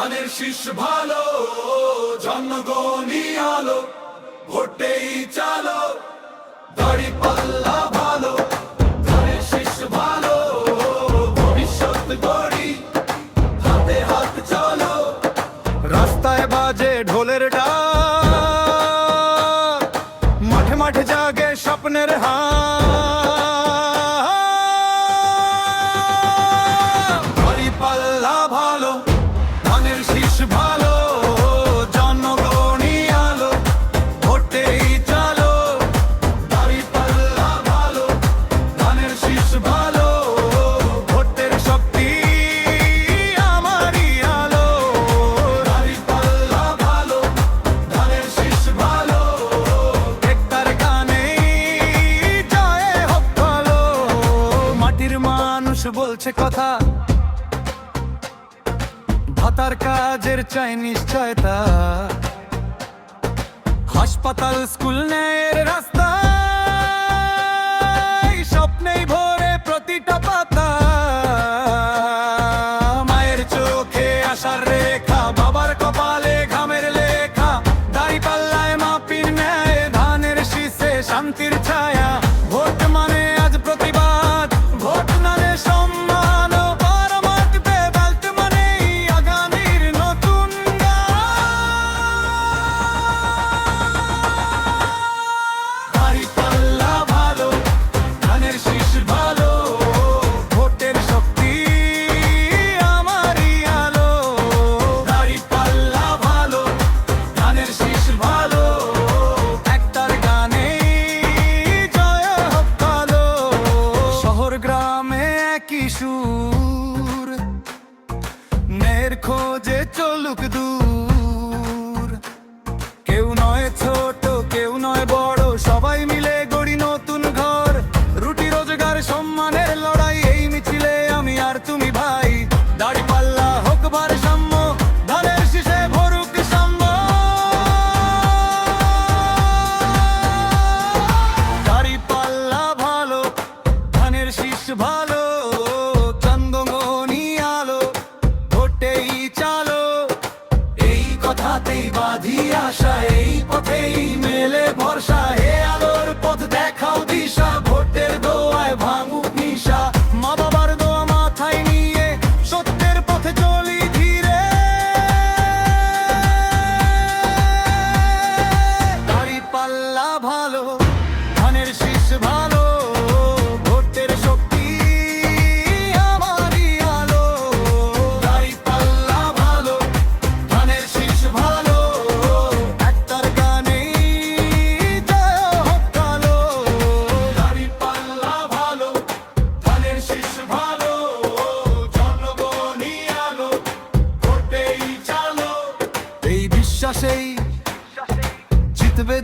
ধানের শীষ ভালো, জনগণই আলো, ভোটেই চালো, দাড়ি পাল্লা ভালো, ধানের শীষ ভালো, ভবিষ্যৎ গড়ি, হাতে হাত চলো। রাস্তায় বাজে ঢোলের ডাক, মাঠে মাঠে জাগে স্বপ্নের হাত ধানের ভালো, জনগণই আলো, ভোটেই চালো, দাড়ি পাল্লা ভালো ধানের শীষ ভালো, ভোটের শক্তি আমারই আলো, দাড়ি পাল্লা ভালো ধানের শীষ ভালো, একটার গানে জয় হোক ভালো, মাটির মানুষ বলছে কথা। ভাতার কাজের চাই নিশ্চয়তা। হাসপাতাল স্কুল নেয়ের রাস্তা সুর। নের খোঁজে চলুক দূর। ভোটেই চালো। এই কথাতেই বাঁধি আশা এই পথেই মেলে ভরসা নিঃশ্বাসেই চিতবে